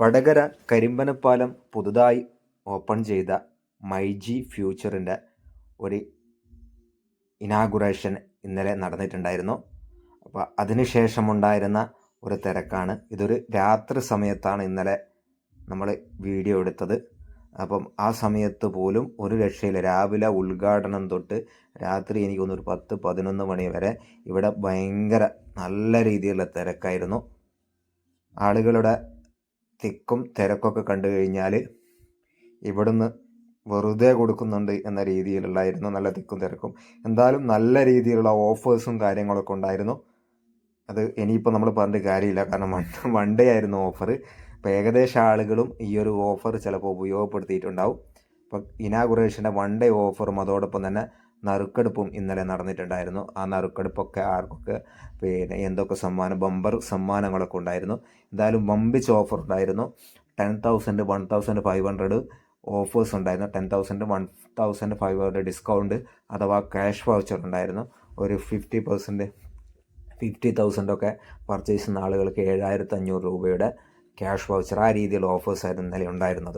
വടകര കരിമ്പനപ്പാലം പുതുതായി ഓപ്പൺ ചെയ്ത മൈജി ഫ്യൂച്ചറിന്റെ ഒരു ഇനാഗുറേഷൻ ഇന്നലെ നടന്നിട്ടുണ്ടായിരുന്നു. അപ്പോൾ അതിനുശേഷമുണ്ടായിരുന്ന ഒരു തിരക്കാണ്. ഇതൊരു രാത്രി സമയത്താണ് ഇന്നലെ നമ്മൾ വീഡിയോ എടുത്തത്. അപ്പം ആ സമയത്ത് പോലും ഒരു രക്ഷയില്ല. രാവിലെ ഉദ്ഘാടനം തൊട്ട് രാത്രി എനിക്ക് തോന്നുന്നു ഒരു പത്ത് പതിനൊന്ന് മണി വരെ ഇവിടെ ഭയങ്കര നല്ല രീതിയിലുള്ള തിരക്കായിരുന്നു. ആളുകളുടെ തിക്കും തിരക്കൊക്കെ കണ്ടു കഴിഞ്ഞാൽ ഇവിടുന്ന് വെറുതെ കൊടുക്കുന്നുണ്ട് എന്ന രീതിയിലുള്ളായിരുന്നു നല്ല തിക്കും തിരക്കും. എന്തായാലും നല്ല രീതിയിലുള്ള ഓഫേഴ്സും കാര്യങ്ങളൊക്കെ ഉണ്ടായിരുന്നു. അത് ഇനിയിപ്പോൾ നമ്മൾ പറഞ്ഞിട്ട് കാര്യമില്ല. കാരണം വൺ വൺ ഡേ ആയിരുന്നു ഓഫർ അപ്പോൾ ഏകദേശം ആളുകളും ഈ ഒരു ഓഫർ ചിലപ്പോൾ ഉപയോഗപ്പെടുത്തിയിട്ടുണ്ടാവും. അപ്പം ഇനാഗുറേഷന്റെ വൺ ഡേ ഓഫറും അതോടൊപ്പം തന്നെ നറുക്കെടുപ്പും ഇന്നലെ നടന്നിട്ടുണ്ടായിരുന്നു. ആ നറുക്കെടുപ്പൊക്കെ ആർക്കൊക്കെ പിന്നെ എന്തൊക്കെ സമ്മാനം ബമ്പർ സമ്മാനങ്ങളൊക്കെ ഉണ്ടായിരുന്നു. എന്തായാലും വമ്പിച്ച് ഓഫർ ഉണ്ടായിരുന്നു. Ten thousand one thousand five hundred offers ഉണ്ടായിരുന്നു. Ten thousand one thousand five hundred discount അഥവാ ക്യാഷ് വൗച്ചർ ഉണ്ടായിരുന്നു. ഒരു ഫിഫ്റ്റി പെർസെന്റ് ഫിഫ്റ്റി തൗസൻഡൊക്കെ പർച്ചേസ് ചെയ്യുന്ന ആളുകൾക്ക് ഏഴായിരത്തി അഞ്ഞൂറ് രൂപയുടെ ക്യാഷ് വൗച്ചർ ആ രീതിയിലുള്ള ഓഫേഴ്സായിരുന്നു ഇന്നലെ ഉണ്ടായിരുന്നത്.